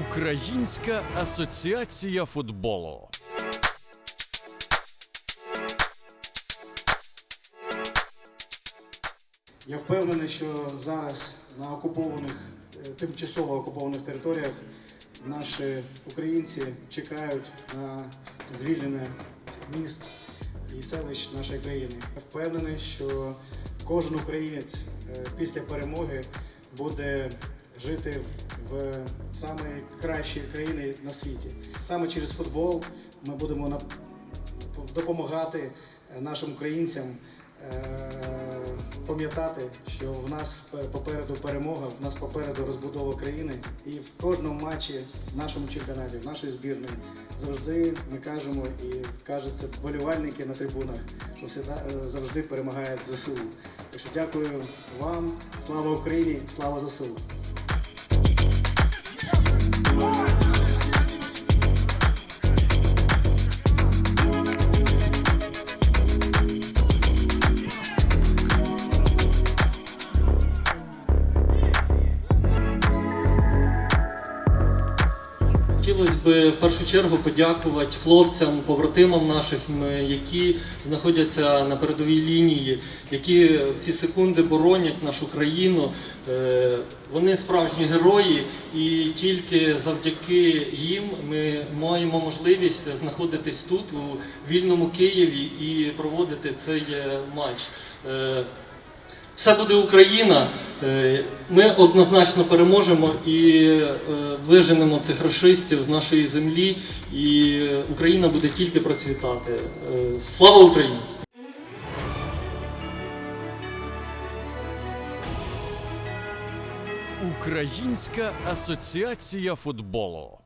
Українська асоціація футболу. Я впевнений, що зараз на окупованих, е, тимчасово окупованих територіях наші українці чекають на звільнення міст і селищ нашої країни. Я впевнений, що кожен українець е, після перемоги буде жити в самій кращій країні на світі. Саме через футбол ми будемо допомагати нашим українцям е, пам'ятати, що в нас попереду перемога, в нас попереду розбудова країни, і в кожному матчі в нашому чемпіонаті, в нашій збірної завжди ми кажемо і кажуть це вболівальники на трибунах, що е, завжди перемагають ЗСУ. Так що дякую вам, слава Україні, слава ЗСУ. Хотілося б в першу чергу подякувати хлопцям, побратимам наших, м, які знаходяться на передовій лінії, які в ці секунди боронять нашу країну. Е, Вони справжні герої, і тільки завдяки їм ми маємо можливість знаходитись тут, у вільному Києві, і проводити цей е, матч. Е, все буде Україна. Е, Ми однозначно переможемо і е, виженемо цих расистів з нашої землі, і Україна буде тільки процвітати. Е, Слава Україні! Українська асоціація футболу.